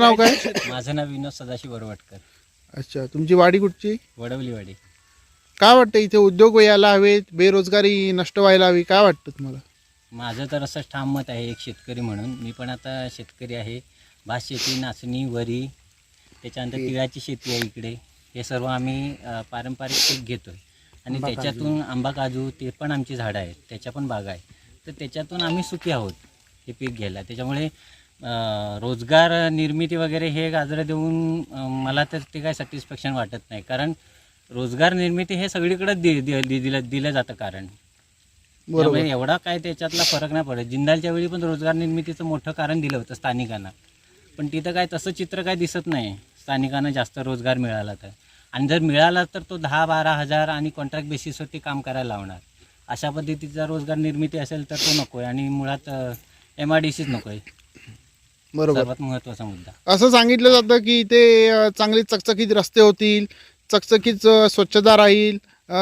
नाव काय? माझं नाव विनोद सदाशिव बरोवटकर अच्छा तुमची वाडी कुठची? वडवलीवाडी. काय वाटतं इथे उद्योग यायला हवेत बेरोजगारी नष्ट व्हायला हवी काय वाटतं तुम्हाला? माझं तर असं ठाम मत आहे एक शेतकरी म्हणून. मी पण आता शेतकरी आहे. भात शेती नाचणी वरी त्याच्यानंतर तिळाची शेती आहे इकडे. हे सर्व आम्ही अ, पारंपरिक पीक घेतो आहे आणि त्याच्यातून आंबा काजू ते पण आमची झाडं आहेत. त्याच्या पण बागा आहेत. तर त्याच्यातून आम्ही सुखी आहोत हे पीक घ्यायला. त्याच्यामुळे रोजगार निर्मिती वगैरे हे गाजरं देऊन मला तर ते काय सॅटिस्फॅक्शन वाटत नाही. कारण रोजगार निर्मिती हे सगळीकडेच दि दिलं दिलं जातं कारण. त्यामुळे एवढा काय त्याच्यातला फरक नाही पडत. जिंदालच्या वेळी पण रोजगार निर्मितीचं मोठं कारण दिलं होतं स्थानिकांना. पण तिथं काय तसं चित्र काय दिसत नाही. स्थानिकांना जास्त रोजगार मिळाला तर. आणि जर मिळाला तर तो दहा बारा हजार आणि कॉन्ट्रॅक्ट बेसिसवरती काम करायला लावणार. अशा पद्धतीचा रोजगार निर्मिती असेल तर तो नको आहे आणि मुळात एम आय डी सीच नको आहे बरोबर. सर्वात महत्त्वाचा मुद्दा. असं सांगितलं जातं की इथे अ, चांगले चकचकीत रस्ते होतील चकचकीत अ, स्वच्छता राहील अ,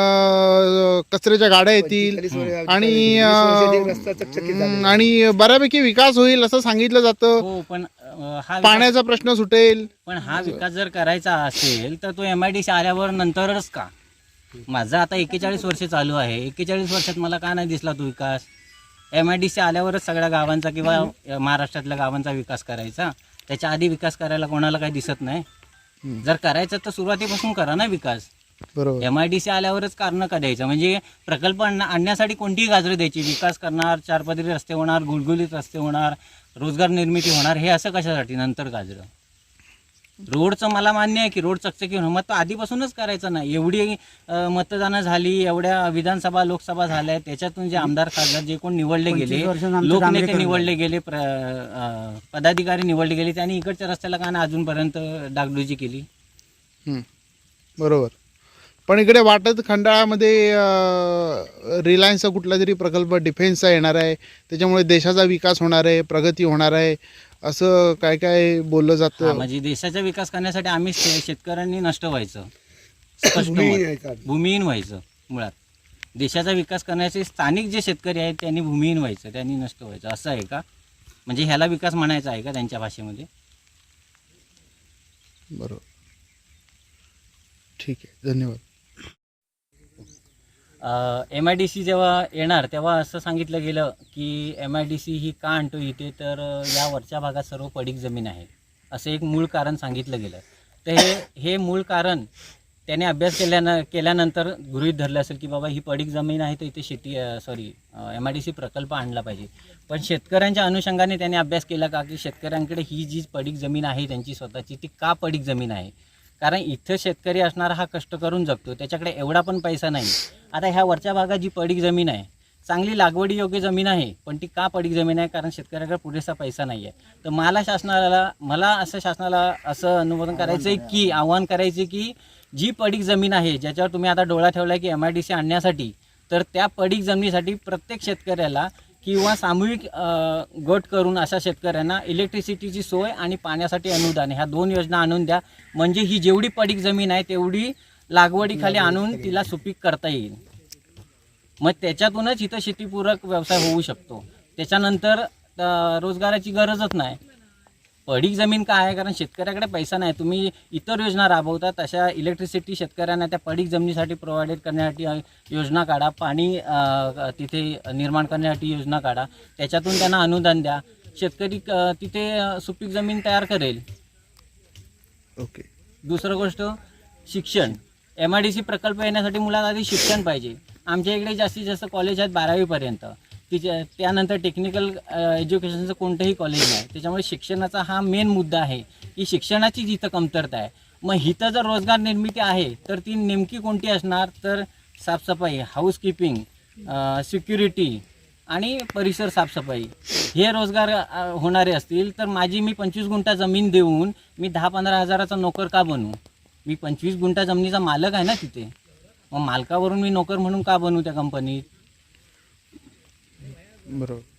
कचऱ्याच्या गाड्या येतील आणि अ, हम्म, आणि बऱ्यापैकी विकास होईल असं सांगितलं जातं. हो पण अं, हा विकास- पाण्याचा प्रश्न सुटेल. पण हा विकास जर करायचा असेल तर तो एम आय डी सी आल्यावर नंतरच का? माझा आता एक्केचाळीस वर्ष चालू आहे. एक्केचाळीस वर्षात मला का नाही दिसला तो विकास? एम आय डी सी आल्यावरच सगळ्या गावांचा किंवा महाराष्ट्रातल्या गावांचा विकास करायचा. त्याच्या आधी विकास करायला कोणाला काही दिसत नाही. जर करायचं तर सुरुवातीपासून करा ना विकास. बरोबर. एम आय डी सी आल्यावरच कारण का द्यायचं? म्हणजे प्रकल्प आणण्या- आणण्यासाठी कोणतीही गाजरं द्यायची. विकास करणार चारपदरी रस्ते होणार गुलगुलीत रस्ते होणार रोजगार निर्मिती होणार हे असं कशासाठी? नंतर गाजरं. रोडचं मला मान्य आहे की रोड चकचकी होणं मग तो आधीपासूनच करायचं नाही. एवढी मतदानं झाली एवढ्या विधानसभा लोकसभा झाल्या त्याच्यातून जे आमदार खासदार जे कोण निवडले गेले लोकनेते निवडले गेले पदाधिकारी निवडले गेले त्यांनी इकडच्या रस्त्याला का नाही अजूनपर्यंत डागडुजी केली. हम्म. बरोबर. पण इकडे वाटत खंडाळामध्ये रिलायन्सचा कुठला तरी प्रकल्प डिफेन्सचा येणार आहे. त्याच्यामुळे देशाचा विकास होणार आहे प्रगती होणार आहे. असं काय काय बोललं हा, जातं म्हणजे देशाचा विकास करण्यासाठी आम्ही शे- शेतकऱ्यांनी नष्ट व्हायचं. स्पष्ट मत. भूमिहीन व्हायचं मुळात. देशाचा विकास करण्याचे स्थानिक जे शेतकरी आहेत त्यांनी भूमिहीन व्हायचं त्यांनी नष्ट व्हायचं. असं आहे का? म्हणजे ह्याला विकास म्हणायचा आहे का त्यांच्या भाषेमध्ये? बरोबर. ठीक आहे. धन्यवाद. एम आय डी सी जेव्हा येणार तेव्हा असं सांगितलं गेलं की एम आय डी सी ही का आणतो इथे? तर या वरच्या भागात सर्व पडीक जमीन आहे. असं एक मूळ कारण सांगितलं गेलं. तर हे हे मूळ कारण त्याने अभ्यास केल्यानं केल्यानंतर गृहीत धरलं असेल की बाबा ही पडीक जमीन आहे तर इथे शेती sorry M I D C प्रकल्प आणला पाहिजे. पण शेतकऱ्यांच्या अनुषंगाने त्याने अभ्यास केला का? की शेतकऱ्यांकडे ही जी पडीक जमीन आहे त्यांची स्वतःची ती का पडीक जमीन आहे? कारण इथं शेतकरी असणारा हा कष्ट करून जगतो त्याच्याकडे एवढा पण पैसा नाही. आता ह्या वरच्या भागात जी पडीक जमीन आहे चांगली लागवडी योग्य जमीन आहे पण ती का पडीक जमीन आहे? कारण शेतकऱ्याकडे पुरेसा पैसा नाही आहे तर मला शासनाला मला असं शासनाला असं अनुमोदन करायचं आहे की आव्हान करायचे की जी पडीक जमीन आहे ज्याच्यावर तुम्ही आता डोळा ठेवला की एम आय डी सी आणण्यासाठी तर त्या पडीक जमिनीसाठी प्रत्येक शेतकऱ्याला किंवा सामूहिक अ, गट करून अशा शेतकऱ्यांना इलेक्ट्रिसिटीची सोय आणि पाण्यासाठी अनुदान ह्या दोन योजना आणून द्या. म्हणजे ही जेवढी पडीक जमीन आहे तेवढी लागवडीखाली आणून तिला सुपीक करता येईल. मग त्याच्यातूनच इथं शेतीपूरक व्यवसाय होऊ शकतो. त्याच्यानंतर अ, रोजगाराची गरजच नाही. पडीक जमीन काय आहे? कारण शेतकऱ्याकडे पैसा नाही. तुम्ही इतर योजना राबवता तशा इलेक्ट्रिसिटी शेतकऱ्यांना त्या पडीक जमिनीसाठी प्रोव्हाइडेड करण्यासाठी योजना काढा. पाणी तिथे निर्माण करण्यासाठी योजना काढा. त्याच्यातून त्यांना अनुदान द्या. शेतकरी तिथे सुपीक जमीन तयार करेल. ओके. दुसरं गोष्ट शिक्षण. एम आय डी सी प्रकल्प येण्यासाठी मुलात आधी शिक्षण पाहिजे. आमच्या इकडे जास्तीत जास्त कॉलेज आहेत बारावीपर्यंत. तिच्या त्यानंतर टेक्निकल एज्युकेशनचं कोणतंही कॉलेज नाही. त्याच्यामुळे शिक्षणाचा हा मेन मुद्दा आहे. की शिक्षणाची जिथं कमतरता आहे. मग इथं जर रोजगार निर्मिती आहे तर ती नेमकी कोणती असणार? तर साफसफाई हाऊसकीपिंग सिक्युरिटी आणि परिसर साफसफाई. हे रोजगार होणारे असतील. तर माझी मी पंचवीस गुंठा जमीन देऊन मी दहा पंधरा हजाराचा नोकर का बनू? मी पंचवीस गुंठा जमिनीचा मालक आहे ना तिथे. मग मालकावरून मी नोकर म्हणून का बनू त्या कंपनीत बरोबर.